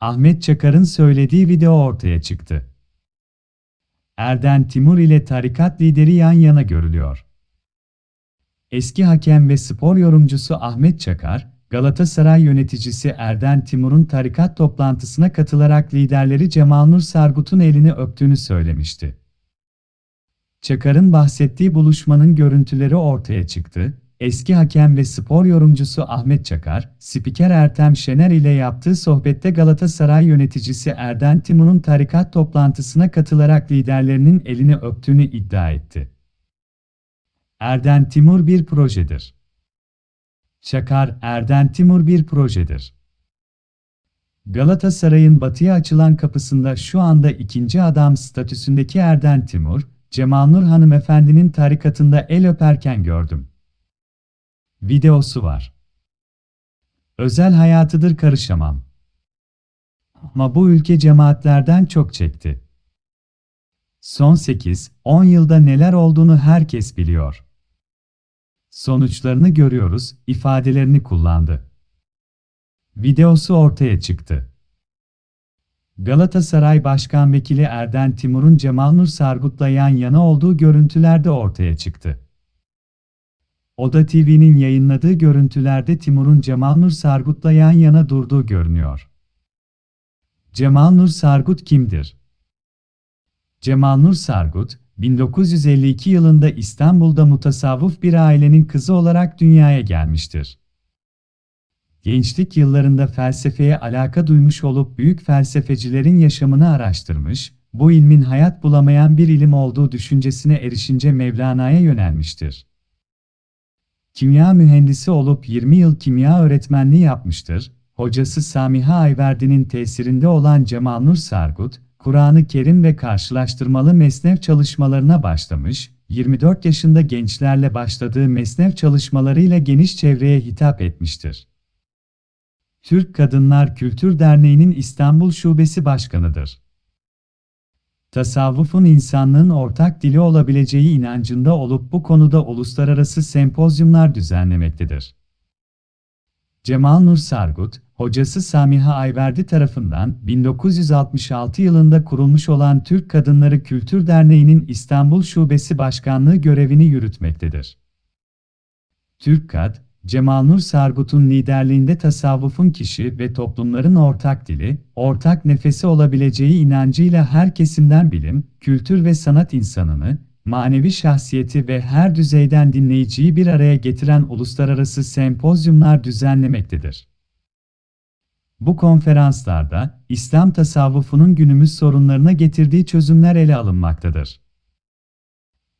Ahmet Çakar'ın söylediği video ortaya çıktı. Erden Timur ile tarikat lideri yan yana görülüyor. Eski hakem ve spor yorumcusu Ahmet Çakar, Galatasaray yöneticisi Erden Timur'un tarikat toplantısına katılarak liderleri Cemalnur Sargut'un elini öptüğünü söylemişti. Çakar'ın bahsettiği buluşmanın görüntüleri ortaya çıktı. Eski hakem ve spor yorumcusu Ahmet Çakar, spiker Ertem Şener ile yaptığı sohbette Galatasaray yöneticisi Erden Timur'un tarikat toplantısına katılarak liderlerinin elini öptüğünü iddia etti. Erden Timur bir projedir. Çakar, Erden Timur bir projedir. Galatasaray'ın batıya açılan kapısında şu anda ikinci adam statüsündeki Erden Timur, Cemalnur hanımefendinin tarikatında el öperken gördüm. Videosu var. Özel hayatıdır karışamam. Ama bu ülke cemaatlerden çok çekti. Son 8-10 yılda neler olduğunu herkes biliyor. Sonuçlarını görüyoruz, ifadelerini kullandı. Videosu ortaya çıktı. Galatasaray Başkan Vekili Erden Timur'un Cemalnur Sargut'la yan yana olduğu görüntüler de ortaya çıktı. Oda TV'nin yayınladığı görüntülerde Timur'un Cemalnur Sargut'la yan yana durduğu görünüyor. Cemalnur Sargut kimdir? Cemalnur Sargut, 1952 yılında İstanbul'da mutasavvuf bir ailenin kızı olarak dünyaya gelmiştir. Gençlik yıllarında felsefeye alaka duymuş olup büyük felsefecilerin yaşamını araştırmış, bu ilmin hayat bulamayan bir ilim olduğu düşüncesine erişince Mevlana'ya yönelmiştir. Kimya mühendisi olup 20 yıl kimya öğretmenliği yapmıştır. Hocası Samiha Ayverdi'nin tesirinde olan Cemalnur Sargut, Kur'an-ı Kerim ve karşılaştırmalı mesnev çalışmalarına başlamış, 24 yaşında gençlerle başladığı mesnev çalışmalarıyla geniş çevreye hitap etmiştir. Türk Kadınlar Kültür Derneği'nin İstanbul Şubesi Başkanıdır. Tasavvufun insanlığın ortak dili olabileceği inancında olup bu konuda uluslararası sempozyumlar düzenlemektedir. Cemal Nur Sargut, hocası Samiha Ayverdi tarafından 1966 yılında kurulmuş olan Türk Kadınları Kültür Derneği'nin İstanbul Şubesi Başkanlığı görevini yürütmektedir. TÜRKKAD, Cemal Nur Sargut'un liderliğinde tasavvufun kişi ve toplumların ortak dili, ortak nefesi olabileceği inancıyla her kesimden bilim, kültür ve sanat insanını, manevi şahsiyeti ve her düzeyden dinleyiciyi bir araya getiren uluslararası sempozyumlar düzenlemektedir. Bu konferanslarda, İslam tasavvufunun günümüz sorunlarına getirdiği çözümler ele alınmaktadır.